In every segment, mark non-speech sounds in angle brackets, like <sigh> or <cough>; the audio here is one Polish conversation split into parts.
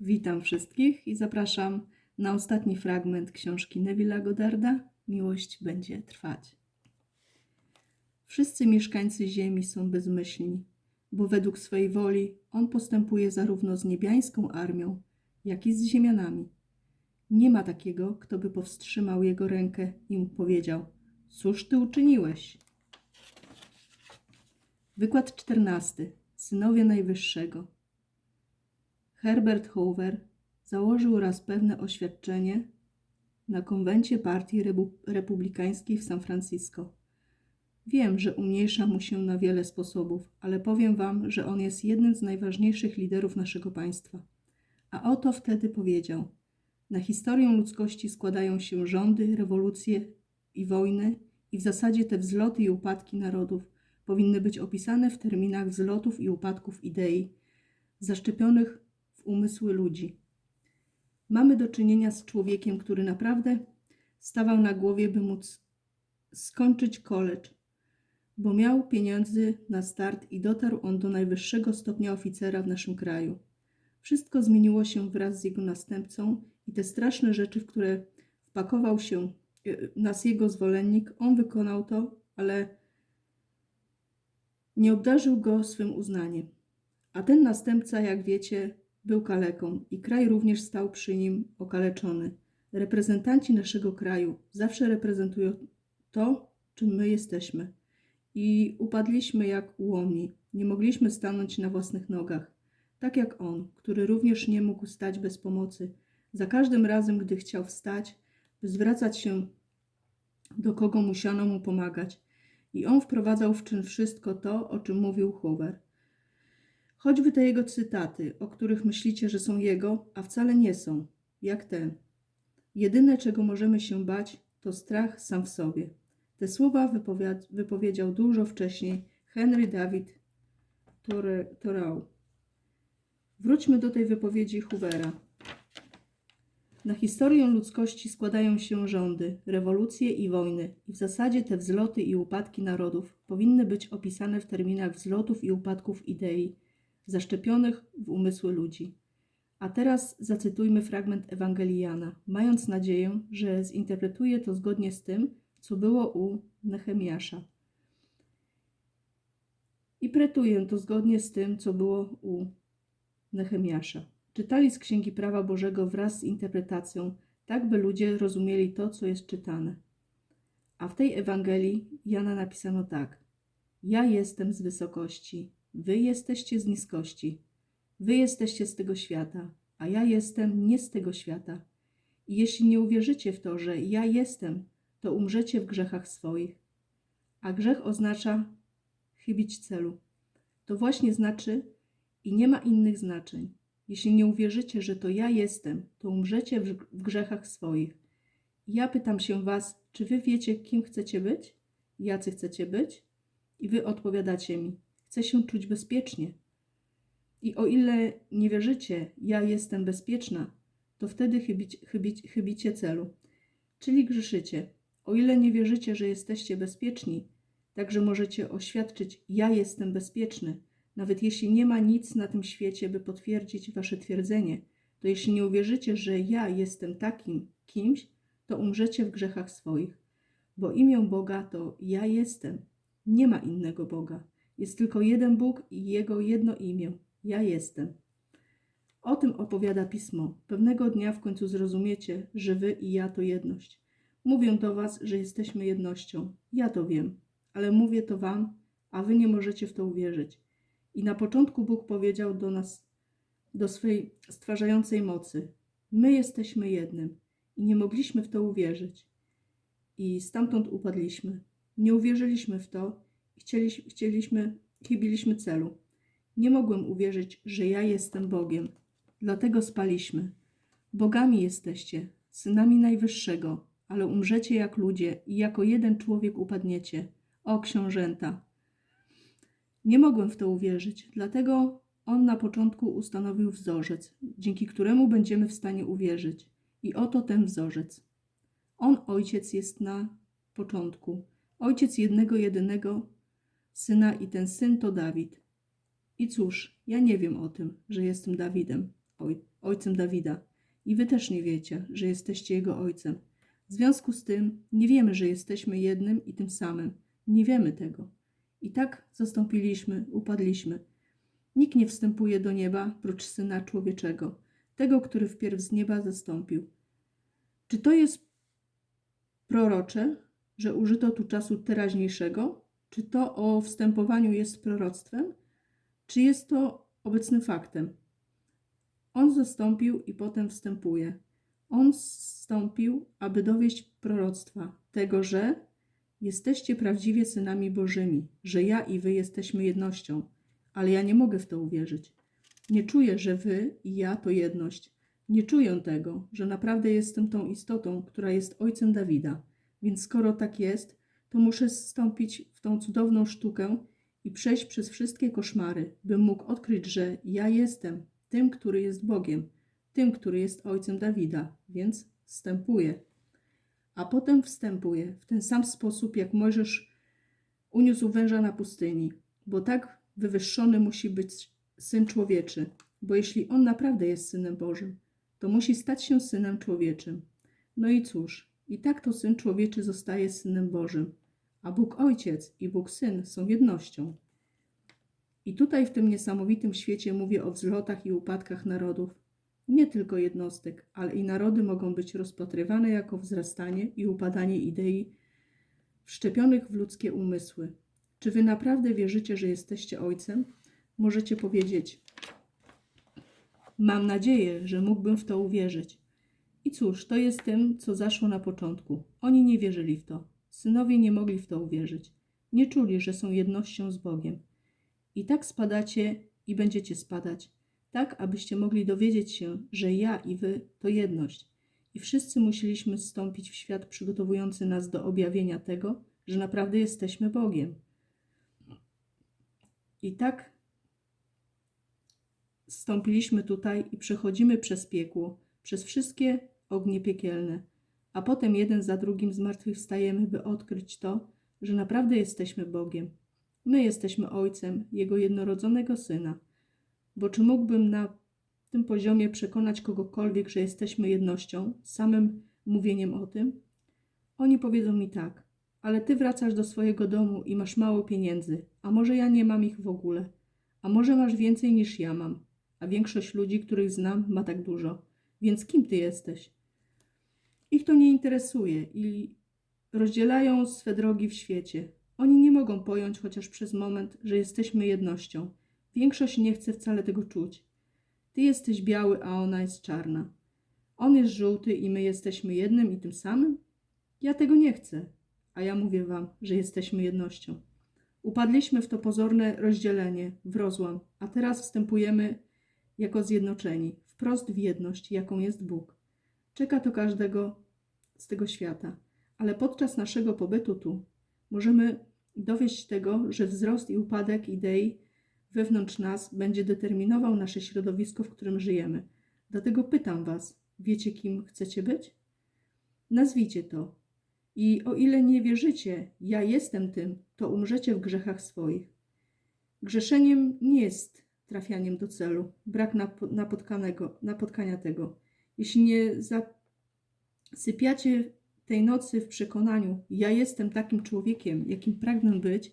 Witam wszystkich i zapraszam na ostatni fragment książki Neville'a Goddarda Miłość będzie trwać. Wszyscy mieszkańcy Ziemi są bezmyślni, bo według swej woli on postępuje zarówno z niebiańską armią, jak i z ziemianami. Nie ma takiego, kto by powstrzymał jego rękę i mu powiedział: Cóż ty uczyniłeś? Wykład czternasty. Synowie Najwyższego. Herbert Hoover założył raz pewne oświadczenie na konwencie partii republikańskiej w San Francisco. Wiem, że umniejsza mu się na wiele sposobów, ale powiem wam, że on jest jednym z najważniejszych liderów naszego państwa. A oto wtedy powiedział: Na historię ludzkości składają się rządy, rewolucje i wojny, i w zasadzie te wzloty i upadki narodów powinny być opisane w terminach wzlotów i upadków idei, zaszczepionych umysły ludzi. Mamy do czynienia z człowiekiem, który naprawdę stawał na głowie, by móc skończyć college, bo miał pieniądze na start i dotarł on do najwyższego stopnia oficera w naszym kraju. Wszystko zmieniło się wraz z jego następcą i te straszne rzeczy, w które wpakował się y, nas jego zwolennik, on wykonał to, ale nie obdarzył go swym uznaniem. A ten następca, jak wiecie, był kaleką i kraj również stał przy nim okaleczony. Reprezentanci naszego kraju zawsze reprezentują to, czym my jesteśmy. I upadliśmy jak ułomni. Nie mogliśmy stanąć na własnych nogach. Tak jak on, który również nie mógł stać bez pomocy. Za każdym razem, gdy chciał wstać, by zwracać się do kogo musiano mu pomagać. I on wprowadzał w czyn wszystko to, o czym mówił Hoover. Choćby te jego cytaty, o których myślicie, że są jego, a wcale nie są, jak ten. Jedyne, czego możemy się bać, to strach sam w sobie. Te słowa wypowiedział dużo wcześniej Henry David Thoreau. Wróćmy do tej wypowiedzi Hoovera. Na historię ludzkości składają się rządy, rewolucje i wojny, i w zasadzie te wzloty i upadki narodów powinny być opisane w terminach wzlotów i upadków idei, zaszczepionych w umysły ludzi. A teraz zacytujmy fragment Ewangelii Jana, mając nadzieję, że zinterpretuje to zgodnie z tym, co było u Nehemiasza. I pretuję to zgodnie z tym, co było u Nehemiasza. Czytali z Księgi Prawa Bożego wraz z interpretacją, tak by ludzie rozumieli to, co jest czytane. A w tej Ewangelii Jana napisano tak: Ja jestem z wysokości, wy jesteście z niskości. Wy jesteście z tego świata, a ja jestem nie z tego świata. I jeśli nie uwierzycie w to, że ja jestem, to umrzecie w grzechach swoich. A grzech oznacza chybić celu. To właśnie znaczy i nie ma innych znaczeń. Jeśli nie uwierzycie, że to ja jestem, to umrzecie w grzechach swoich. I ja pytam się was, czy wy wiecie, kim chcecie być? Jacy chcecie być? I wy odpowiadacie mi, chcę się czuć bezpiecznie. I o ile nie wierzycie, ja jestem bezpieczna, to wtedy chybić, chybić, chybicie celu, czyli grzeszycie. O ile nie wierzycie, że jesteście bezpieczni, także możecie oświadczyć, ja jestem bezpieczny, nawet jeśli nie ma nic na tym świecie, by potwierdzić wasze twierdzenie, to jeśli nie uwierzycie, że ja jestem takim kimś, to umrzecie w grzechach swoich. Bo imię Boga to ja jestem. Nie ma innego Boga. Jest tylko jeden Bóg i Jego jedno imię. Ja jestem. O tym opowiada pismo. Pewnego dnia w końcu zrozumiecie, że wy i ja to jedność. Mówię do was, że jesteśmy jednością. Ja to wiem, ale mówię to wam, a wy nie możecie w to uwierzyć. I na początku Bóg powiedział do nas, do swej stwarzającej mocy: My jesteśmy jednym. I nie mogliśmy w to uwierzyć. I stamtąd upadliśmy. Nie uwierzyliśmy w to chcieliśmy, chcieliśmy, chybiliśmy celu. Nie mogłem uwierzyć, że ja jestem Bogiem. Dlatego spaliśmy. Bogami jesteście, synami Najwyższego, ale umrzecie jak ludzie i jako jeden człowiek upadniecie. O książęta! Nie mogłem w to uwierzyć, dlatego on na początku ustanowił wzorzec, dzięki któremu będziemy w stanie uwierzyć. I oto ten wzorzec. On, ojciec, jest na początku. Ojciec jednego, jedynego syna, i ten syn to Dawid. I cóż, ja nie wiem o tym, że jestem Dawidem, oj, ojcem Dawida. I wy też nie wiecie, że jesteście jego ojcem. W związku z tym nie wiemy, że jesteśmy jednym i tym samym. Nie wiemy tego. I tak zastąpiliśmy, upadliśmy. Nikt nie wstępuje do nieba prócz Syna Człowieczego, tego, który wpierw z nieba zastąpił. Czy to jest prorocze, że użyto tu czasu teraźniejszego? Czy to o wstępowaniu jest proroctwem? Czy jest to obecnym faktem? On zastąpił i potem wstępuje. On zstąpił, aby dowieść proroctwa, tego, że jesteście prawdziwie synami Bożymi, że ja i wy jesteśmy jednością, ale ja nie mogę w to uwierzyć. Nie czuję, że wy i ja to jedność. Nie czuję tego, że naprawdę jestem tą istotą, która jest ojcem Dawida. Więc skoro tak jest, to muszę zstąpić w tą cudowną sztukę i przejść przez wszystkie koszmary, bym mógł odkryć, że ja jestem tym, który jest Bogiem, tym, który jest ojcem Dawida, więc wstępuję. A potem wstępuję w ten sam sposób, jak Mojżesz uniósł węża na pustyni, bo tak wywyższony musi być syn człowieczy, bo jeśli on naprawdę jest synem Bożym, to musi stać się synem człowieczym. No i cóż, i tak to syn człowieczy zostaje synem Bożym, a Bóg Ojciec i Bóg Syn są jednością. I tutaj w tym niesamowitym świecie mówię o wzlotach i upadkach narodów. Nie tylko jednostek, ale i narody mogą być rozpatrywane jako wzrastanie i upadanie idei wszczepionych w ludzkie umysły. Czy wy naprawdę wierzycie, że jesteście ojcem? Możecie powiedzieć: Mam nadzieję, że mógłbym w to uwierzyć. I cóż, to jest tym, co zaszło na początku. Oni nie wierzyli w to. Synowie nie mogli w to uwierzyć. Nie czuli, że są jednością z Bogiem. I tak spadacie i będziecie spadać, tak abyście mogli dowiedzieć się, że ja i wy to jedność. I wszyscy musieliśmy zstąpić w świat przygotowujący nas do objawienia tego, że naprawdę jesteśmy Bogiem. I tak zstąpiliśmy tutaj i przechodzimy przez piekło, przez wszystkie ognie piekielne, a potem jeden za drugim zmartwychwstajemy, by odkryć to, że naprawdę jesteśmy Bogiem. My jesteśmy Ojcem Jego jednorodzonego Syna. Bo czy mógłbym na tym poziomie przekonać kogokolwiek, że jesteśmy jednością, samym mówieniem o tym? Oni powiedzą mi tak, ale ty wracasz do swojego domu i masz mało pieniędzy, a może ja nie mam ich w ogóle, a może masz więcej niż ja mam, a większość ludzi, których znam, ma tak dużo. Więc kim ty jesteś? Ich to nie interesuje i rozdzielają swe drogi w świecie. Oni nie mogą pojąć chociaż przez moment, że jesteśmy jednością. Większość nie chce wcale tego czuć. Ty jesteś biały, a ona jest czarna. On jest żółty i my jesteśmy jednym i tym samym? Ja tego nie chcę, a ja mówię wam, że jesteśmy jednością. Upadliśmy w to pozorne rozdzielenie, w rozłam, a teraz wstępujemy jako zjednoczeni, wprost w jedność, jaką jest Bóg. Czeka to każdego z tego świata, ale podczas naszego pobytu tu możemy dowieść tego, że wzrost i upadek idei wewnątrz nas będzie determinował nasze środowisko, w którym żyjemy. Dlatego pytam Was, wiecie kim chcecie być? Nazwijcie to. I o ile nie wierzycie, ja jestem tym, to umrzecie w grzechach swoich. Grzeszeniem nie jest trafianiem do celu, brak nap- napotkanego, napotkania tego. Jeśli nie zasypiacie tej nocy w przekonaniu, ja jestem takim człowiekiem, jakim pragnę być,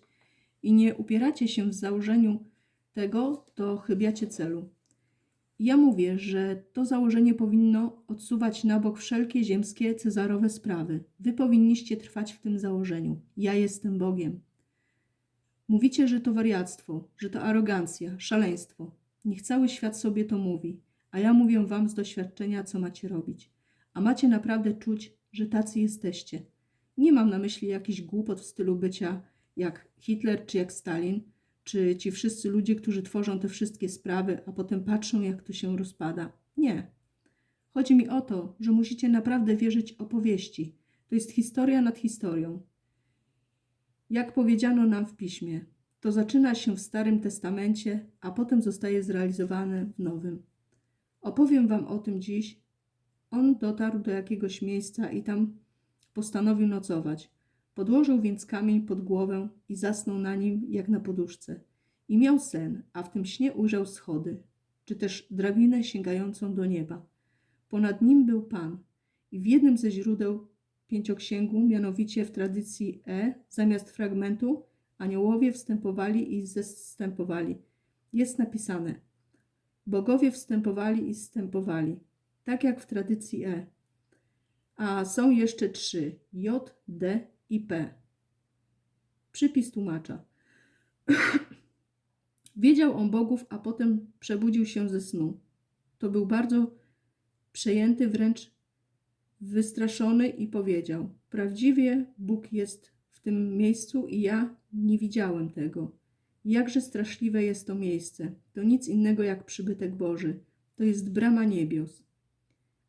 i nie upieracie się w założeniu tego, to chybiacie celu. Ja mówię, że to założenie powinno odsuwać na bok wszelkie ziemskie, cezarowe sprawy. Wy powinniście trwać w tym założeniu. Ja jestem Bogiem. Mówicie, że to wariactwo, że to arogancja, szaleństwo. Niech cały świat sobie to mówi, a ja mówię wam z doświadczenia, co macie robić. A macie naprawdę czuć, że tacy jesteście. Nie mam na myśli jakichś głupot w stylu bycia jak Hitler czy jak Stalin, czy ci wszyscy ludzie, którzy tworzą te wszystkie sprawy, a potem patrzą, jak to się rozpada. Nie. Chodzi mi o to, że musicie naprawdę wierzyć opowieści. To jest historia nad historią. Jak powiedziano nam w piśmie, to zaczyna się w Starym Testamencie, a potem zostaje zrealizowane w Nowym. Opowiem Wam o tym dziś. On dotarł do jakiegoś miejsca i tam postanowił nocować. Podłożył więc kamień pod głowę i zasnął na nim jak na poduszce. I miał sen, a w tym śnie ujrzał schody. czy też drabinę sięgającą do nieba. Ponad nim był Pan i w jednym ze źródeł pięcioksięgu, mianowicie w tradycji E, zamiast fragmentu aniołowie wstępowali i zestępowali. Jest napisane bogowie wstępowali i zstępowali, tak jak w tradycji E. A są jeszcze trzy, J, D i P. Przypis tłumacza. <clears throat> Wiedział on bogów, a potem przebudził się ze snu. To był bardzo przejęty, wręcz wystraszony i powiedział: Prawdziwie Bóg jest w tym miejscu i ja nie widziałem tego. Jakże straszliwe jest to miejsce. To nic innego jak przybytek Boży. To jest brama niebios.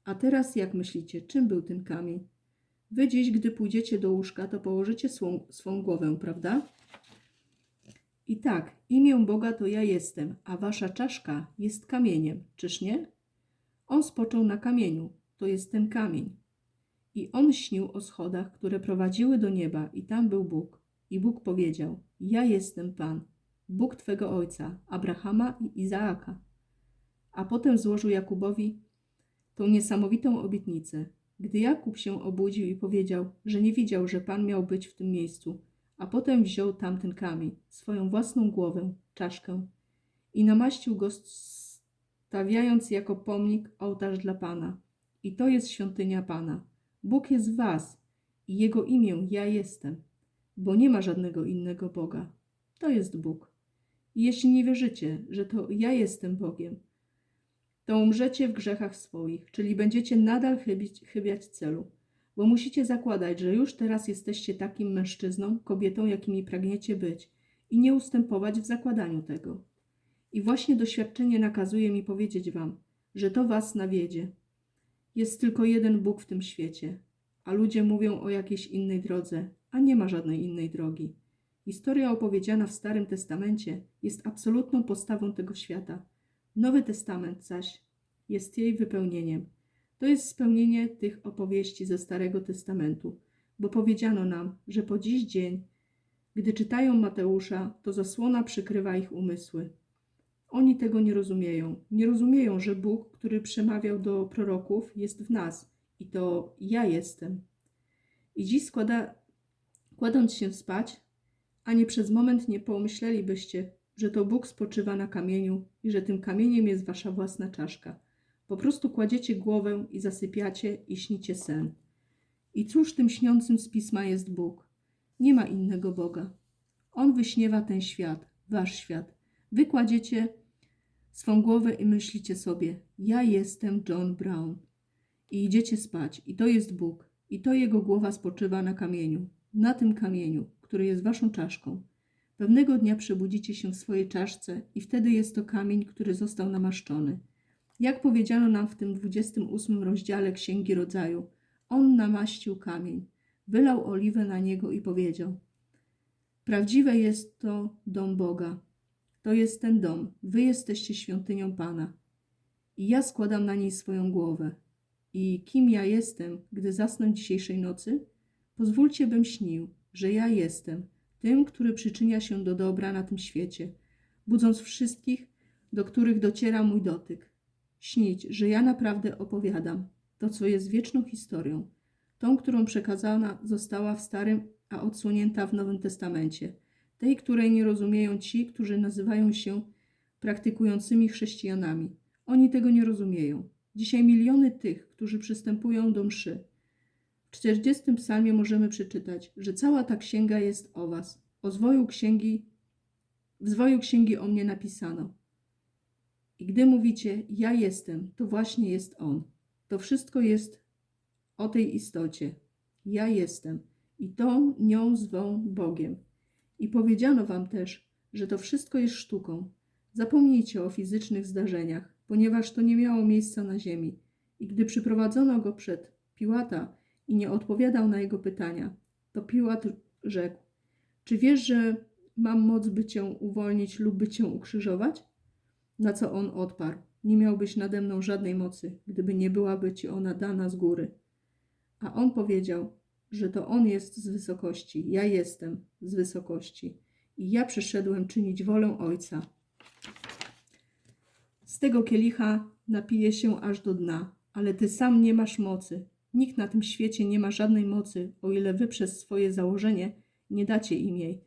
A teraz jak myślicie, czym był ten kamień? Wy dziś, gdy pójdziecie do łóżka, to położycie swą, swą głowę, prawda? I tak, imię Boga to ja jestem, a wasza czaszka jest kamieniem, czyż nie? On spoczął na kamieniu, to jest ten kamień. I on śnił o schodach, które prowadziły do nieba, i tam był Bóg. I Bóg powiedział: Ja jestem Pan, Bóg twego ojca, Abrahama i Izaaka. A potem złożył Jakubowi tą niesamowitą obietnicę. Gdy Jakub się obudził i powiedział, że nie widział, że Pan miał być w tym miejscu, a potem wziął tamten kamień, swoją własną głowę, czaszkę i namaścił go, stawiając jako pomnik ołtarz dla Pana. I to jest świątynia Pana. Bóg jest w was i Jego imię ja jestem, bo nie ma żadnego innego Boga. To jest Bóg. Jeśli nie wierzycie, że to ja jestem Bogiem, to umrzecie w grzechach swoich, czyli będziecie nadal chybić, chybiać celu, bo musicie zakładać, że już teraz jesteście takim mężczyzną, kobietą, jakimi pragniecie być i nie ustępować w zakładaniu tego. I właśnie doświadczenie nakazuje mi powiedzieć wam, że to was nawiedzie. Jest tylko jeden Bóg w tym świecie, a ludzie mówią o jakiejś innej drodze, a nie ma żadnej innej drogi. Historia opowiedziana w Starym Testamencie jest absolutną postawą tego świata. Nowy Testament zaś jest jej wypełnieniem. To jest spełnienie tych opowieści ze Starego Testamentu, bo powiedziano nam, że po dziś dzień, gdy czytają Mateusza, to zasłona przykrywa ich umysły. Oni tego nie rozumieją. Nie rozumieją, że Bóg, który przemawiał do proroków, jest w nas i to ja jestem. I dziś składa, kładąc się spać, ani przez moment nie pomyślelibyście, że to Bóg spoczywa na kamieniu i że tym kamieniem jest wasza własna czaszka. Po prostu kładziecie głowę i zasypiacie i śnicie sen. I cóż tym śniącym z pisma jest Bóg? Nie ma innego Boga. On wyśniewa ten świat, wasz świat. Wy kładziecie swą głowę i myślicie sobie: Ja jestem John Brown. I idziecie spać, i to jest Bóg, i to jego głowa spoczywa na kamieniu, na tym kamieniu, który jest waszą czaszką. Pewnego dnia przebudzicie się w swojej czaszce, i wtedy jest to kamień, który został namaszczony. Jak powiedziano nam w tym 28 rozdziale Księgi Rodzaju, on namaścił kamień, wylał oliwę na niego i powiedział: Prawdziwe jest to dom Boga, to jest ten dom. Wy jesteście świątynią Pana. I ja składam na niej swoją głowę. I kim ja jestem, gdy zasnę dzisiejszej nocy? Pozwólcie, bym śnił, że ja jestem tym, który przyczynia się do dobra na tym świecie, budząc wszystkich, do których dociera mój dotyk. Śnić, że ja naprawdę opowiadam to, co jest wieczną historią, tą, którą przekazana została w Starym, a odsłonięta w Nowym Testamencie – tej, której nie rozumieją ci, którzy nazywają się praktykującymi chrześcijanami. Oni tego nie rozumieją. Dzisiaj miliony tych, którzy przystępują do mszy. W 40 psalmie możemy przeczytać, że cała ta księga jest o was. O zwoju księgi, w zwoju księgi o mnie napisano. I gdy mówicie, ja jestem, to właśnie jest On. To wszystko jest o tej istocie. Ja jestem. I to nią zwą Bogiem. I powiedziano wam też, że to wszystko jest sztuką. Zapomnijcie o fizycznych zdarzeniach, ponieważ to nie miało miejsca na ziemi. I gdy przyprowadzono go przed Piłata i nie odpowiadał na jego pytania, to Piłat rzekł: Czy wiesz, że mam moc, by cię uwolnić lub by cię ukrzyżować? Na co on odparł: Nie miałbyś nade mną żadnej mocy, gdyby nie byłaby ci ona dana z góry. A on powiedział: że to On jest z wysokości, ja jestem z wysokości i ja przyszedłem czynić wolę Ojca. Z tego kielicha napiję się aż do dna, ale ty sam nie masz mocy. Nikt na tym świecie nie ma żadnej mocy, o ile wy przez swoje założenie nie dacie im jej.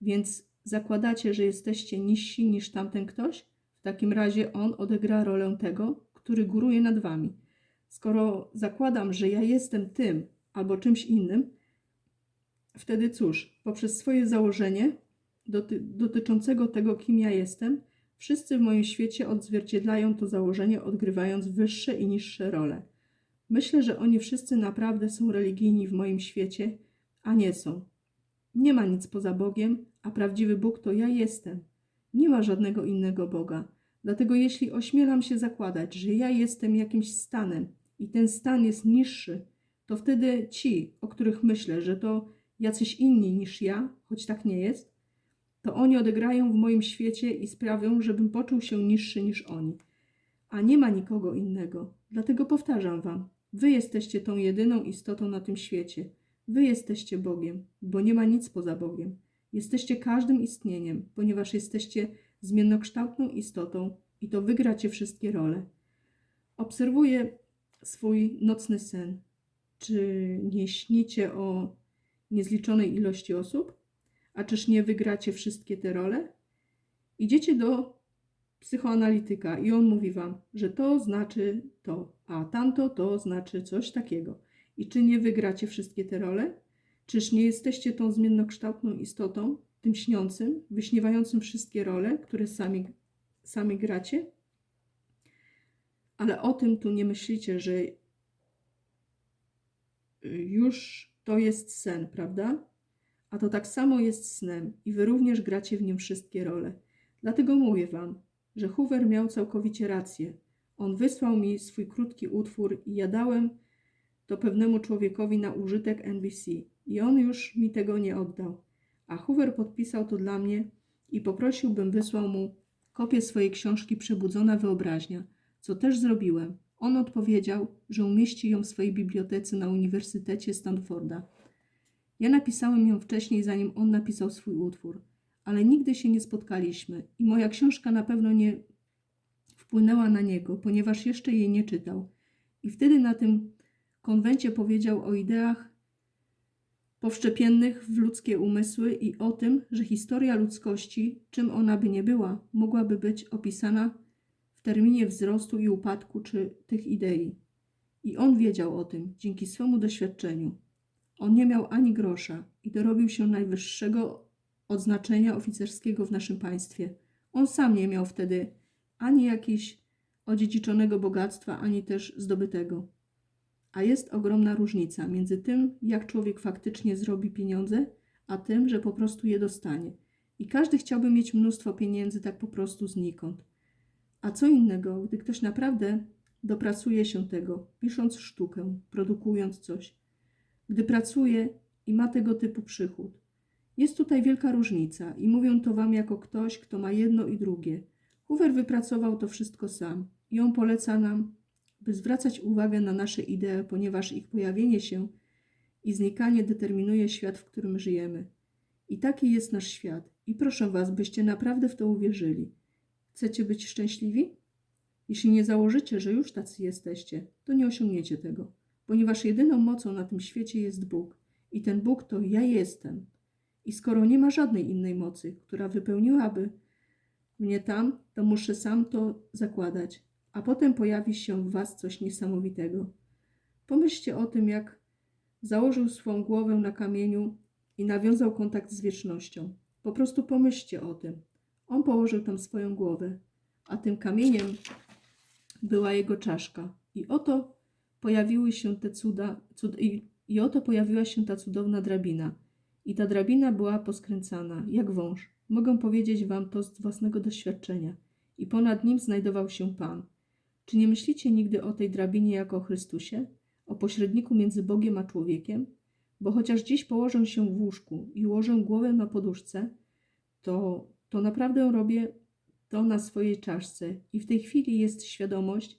Więc zakładacie, że jesteście niżsi niż tamten ktoś? W takim razie on odegra rolę tego, który góruje nad wami. Skoro zakładam, że ja jestem tym albo czymś innym, wtedy cóż, poprzez swoje założenie doty dotyczącego tego, kim ja jestem, wszyscy w moim świecie odzwierciedlają to założenie, odgrywając wyższe i niższe role. Myślę, że oni wszyscy naprawdę są religijni w moim świecie, a nie są. Nie ma nic poza Bogiem, a prawdziwy Bóg to ja jestem. Nie ma żadnego innego Boga. Dlatego jeśli ośmielam się zakładać, że ja jestem jakimś stanem i ten stan jest niższy, to wtedy ci, o których myślę, że to jacyś inni niż ja, choć tak nie jest, to oni odegrają w moim świecie i sprawią, żebym poczuł się niższy niż oni. A nie ma nikogo innego. Dlatego powtarzam wam, wy jesteście tą jedyną istotą na tym świecie. Wy jesteście Bogiem, bo nie ma nic poza Bogiem. Jesteście każdym istnieniem, ponieważ jesteście zmiennokształtną istotą i to wygracie wszystkie role. Obserwuję swój nocny sen. Czy nie śnicie o niezliczonej ilości osób? A czyż nie wygracie wszystkie te role? Idziecie do psychoanalityka i on mówi wam, że to znaczy to, a tamto to znaczy coś takiego. I czy nie wygracie wszystkie te role? Czyż nie jesteście tą zmiennokształtną istotą, tym śniącym, wyśniewającym wszystkie role, które sami, sami gracie? Ale o tym tu nie myślicie, że już to jest sen, prawda? A to tak samo jest snem i wy również gracie w nim wszystkie role. Dlatego mówię wam, że Hoover miał całkowicie rację. On wysłał mi swój krótki utwór i ja dałem to pewnemu człowiekowi na użytek NBC i on już mi tego nie oddał. A Hoover podpisał to dla mnie i poprosił, bym wysłał mu kopię swojej książki Przebudzona Wyobraźnia, co też zrobiłem. On odpowiedział, że umieści ją w swojej bibliotece na Uniwersytecie Stanforda. Ja napisałem ją wcześniej, zanim on napisał swój utwór, ale nigdy się nie spotkaliśmy i moja książka na pewno nie wpłynęła na niego, ponieważ jeszcze jej nie czytał. I wtedy na tym konwencie powiedział o ideach powszczepiennych w ludzkie umysły i o tym, że historia ludzkości, czym ona by nie była, mogłaby być opisana w terminie wzrostu i upadku czy tych idei. I on wiedział o tym dzięki swemu doświadczeniu. On nie miał ani grosza i dorobił się najwyższego odznaczenia oficerskiego w naszym państwie. On sam nie miał wtedy ani jakiejś odziedziczonego bogactwa, ani też zdobytego. A jest ogromna różnica między tym, jak człowiek faktycznie zrobi pieniądze, a tym, że po prostu je dostanie. I każdy chciałby mieć mnóstwo pieniędzy tak po prostu znikąd. A co innego, gdy ktoś naprawdę dopracuje się tego, pisząc sztukę, produkując coś, gdy pracuje i ma tego typu przychód. Jest tutaj wielka różnica i mówię to wam jako ktoś, kto ma jedno i drugie. Hoover wypracował to wszystko sam i on poleca nam by zwracać uwagę na nasze idee, ponieważ ich pojawienie się i znikanie determinuje świat, w którym żyjemy. I taki jest nasz świat. I proszę Was, byście naprawdę w to uwierzyli. Chcecie być szczęśliwi? Jeśli nie założycie, że już tacy jesteście, to nie osiągniecie tego, ponieważ jedyną mocą na tym świecie jest Bóg. I ten Bóg to ja jestem. I skoro nie ma żadnej innej mocy, która wypełniłaby mnie tam, to muszę sam to zakładać a potem pojawi się w Was coś niesamowitego. Pomyślcie o tym, jak założył swą głowę na kamieniu i nawiązał kontakt z wiecznością. Po prostu pomyślcie o tym. On położył tam swoją głowę, a tym kamieniem była jego czaszka. I oto pojawiły się te cuda, cud, i, i oto pojawiła się ta cudowna drabina. I ta drabina była poskręcana, jak wąż. Mogę powiedzieć wam to z własnego doświadczenia. I ponad nim znajdował się Pan. Czy nie myślicie nigdy o tej drabinie jako o Chrystusie, o pośredniku między Bogiem a człowiekiem? Bo chociaż dziś położę się w łóżku i ułożę głowę na poduszce, to, to naprawdę robię to na swojej czaszce i w tej chwili jest świadomość,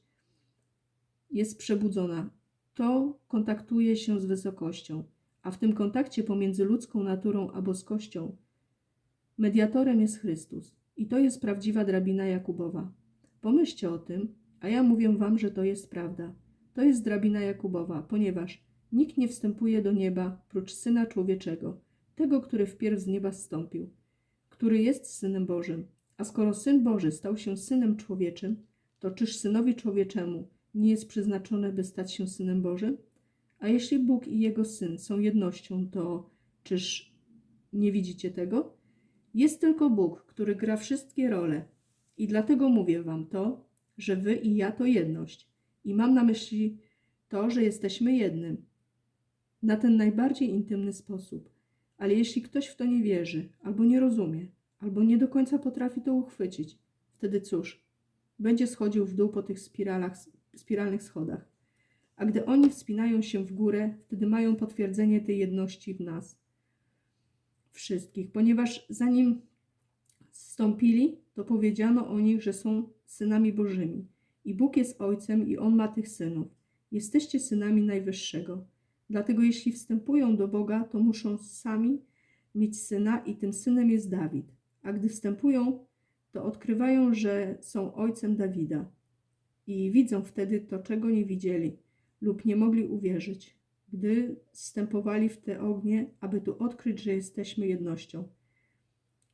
jest przebudzona. To kontaktuje się z wysokością, a w tym kontakcie pomiędzy ludzką naturą a boskością mediatorem jest Chrystus. I to jest prawdziwa drabina Jakubowa Pomyślcie o tym, a ja mówię wam, że to jest prawda. To jest drabina Jakubowa, ponieważ nikt nie wstępuje do nieba prócz Syna Człowieczego, tego, który wpierw z nieba zstąpił, który jest Synem Bożym. A skoro Syn Boży stał się Synem Człowieczym, to czyż Synowi Człowieczemu nie jest przeznaczone, by stać się Synem Bożym? A jeśli Bóg i Jego Syn są jednością, to czyż nie widzicie tego? Jest tylko Bóg, który gra wszystkie role. I dlatego mówię wam to, że wy i ja to jedność. I mam na myśli to, że jesteśmy jednym. Na ten najbardziej intymny sposób. Ale jeśli ktoś w to nie wierzy, albo nie rozumie, albo nie do końca potrafi to uchwycić, wtedy cóż? Będzie schodził w dół po tych spiralach, spiralnych schodach. A gdy oni wspinają się w górę, wtedy mają potwierdzenie tej jedności w nas. Wszystkich, ponieważ zanim zstąpili, to powiedziano o nich, że są synami Bożymi. I Bóg jest Ojcem i On ma tych synów. Jesteście synami Najwyższego. Dlatego jeśli wstępują do Boga, to muszą sami mieć syna i tym synem jest Dawid. A gdy wstępują, to odkrywają, że są ojcem Dawida. I widzą wtedy to, czego nie widzieli lub nie mogli uwierzyć, gdy wstępowali w te ognie, aby tu odkryć, że jesteśmy jednością.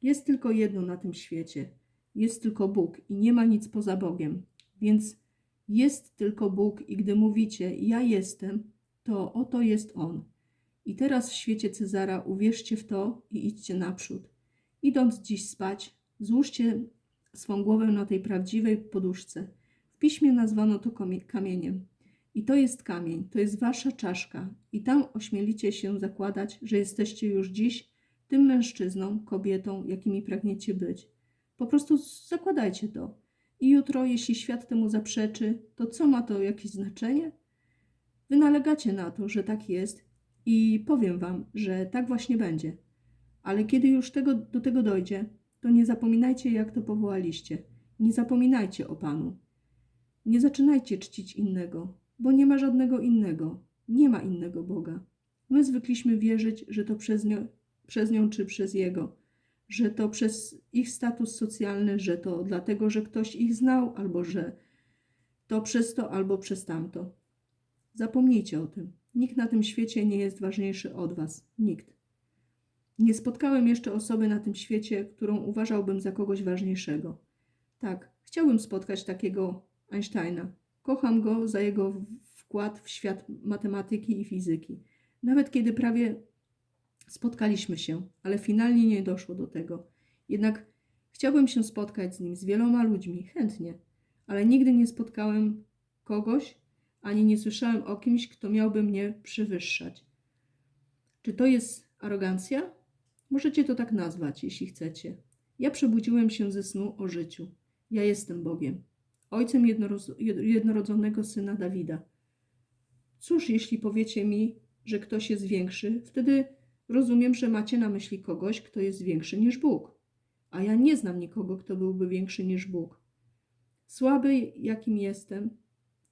Jest tylko jedno na tym świecie. Jest tylko Bóg i nie ma nic poza Bogiem. Więc jest tylko Bóg i gdy mówicie ja jestem, to oto jest On. I teraz w świecie Cezara uwierzcie w to i idźcie naprzód. Idąc dziś spać, złóżcie swą głowę na tej prawdziwej poduszce. W piśmie nazwano to kamie- kamieniem. I to jest kamień, to jest wasza czaszka. I tam ośmielicie się zakładać, że jesteście już dziś tym mężczyzną, kobietą, jakimi pragniecie być. Po prostu zakładajcie to. I jutro, jeśli świat temu zaprzeczy, to co ma to jakieś znaczenie? Wy nalegacie na to, że tak jest i powiem wam, że tak właśnie będzie. Ale kiedy już tego, do tego dojdzie, to nie zapominajcie, jak to powołaliście. Nie zapominajcie o Panu. Nie zaczynajcie czcić innego, bo nie ma żadnego innego. Nie ma innego Boga. My zwykliśmy wierzyć, że to przez nią, przez nią czy przez Jego, że to przez ich status socjalny, że to dlatego, że ktoś ich znał, albo że to przez to, albo przez tamto. Zapomnijcie o tym. Nikt na tym świecie nie jest ważniejszy od Was. Nikt. Nie spotkałem jeszcze osoby na tym świecie, którą uważałbym za kogoś ważniejszego. Tak, chciałbym spotkać takiego Einsteina. Kocham go za jego wkład w świat matematyki i fizyki. Nawet kiedy prawie spotkaliśmy się, ale finalnie nie doszło do tego. Jednak chciałbym się spotkać z nim, z wieloma ludźmi, chętnie, ale nigdy nie spotkałem kogoś, ani nie słyszałem o kimś, kto miałby mnie przewyższać. Czy to jest arogancja? Możecie to tak nazwać, jeśli chcecie. Ja przebudziłem się ze snu o życiu. Ja jestem Bogiem, ojcem jednorodzonego syna Dawida. Cóż, jeśli powiecie mi, że ktoś jest większy, wtedy rozumiem, że macie na myśli kogoś, kto jest większy niż Bóg. A ja nie znam nikogo, kto byłby większy niż Bóg. Słaby, jakim jestem,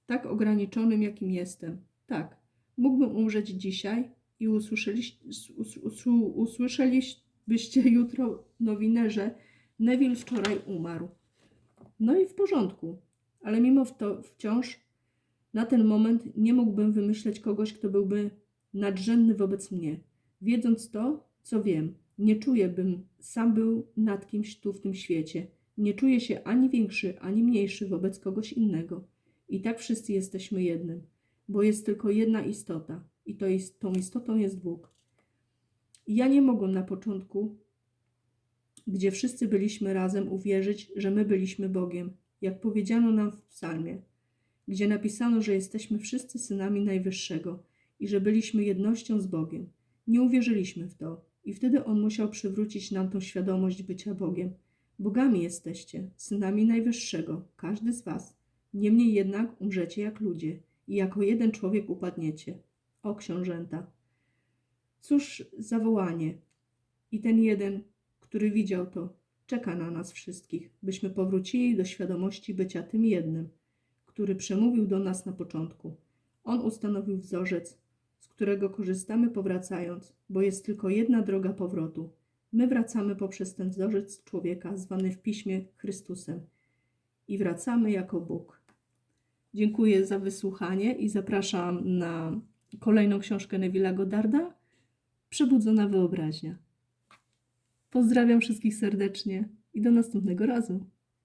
tak ograniczonym, jakim jestem. Tak, mógłbym umrzeć dzisiaj i usłyszeliś, us, us, usłyszelibyście jutro nowinę, że Neville wczoraj umarł. No i w porządku, ale mimo to wciąż na ten moment nie mógłbym wymyśleć kogoś, kto byłby nadrzędny wobec mnie. Wiedząc to, co wiem, nie czuję, bym sam był nad kimś tu w tym świecie. Nie czuję się ani większy, ani mniejszy wobec kogoś innego. I tak wszyscy jesteśmy jednym, bo jest tylko jedna istota i to jest, tą istotą jest Bóg. Ja nie mogłem na początku, gdzie wszyscy byliśmy razem, uwierzyć, że my byliśmy Bogiem, jak powiedziano nam w psalmie, gdzie napisano, że jesteśmy wszyscy synami Najwyższego i że byliśmy jednością z Bogiem. Nie uwierzyliśmy w to i wtedy On musiał przywrócić nam tą świadomość bycia Bogiem. Bogami jesteście, synami Najwyższego, każdy z was. Niemniej jednak umrzecie jak ludzie i jako jeden człowiek upadniecie. O książęta! Cóż za wołanie! I ten jeden, który widział to, czeka na nas wszystkich, byśmy powrócili do świadomości bycia tym jednym, który przemówił do nas na początku. On ustanowił wzorzec, z którego korzystamy powracając, bo jest tylko jedna droga powrotu. My wracamy poprzez ten wzorzec człowieka, zwany w piśmie Chrystusem. i wracamy jako Bóg. Dziękuję za wysłuchanie i zapraszam na kolejną książkę Neville'a Goddarda Przebudzona wyobraźnia. Pozdrawiam wszystkich serdecznie i do następnego razu.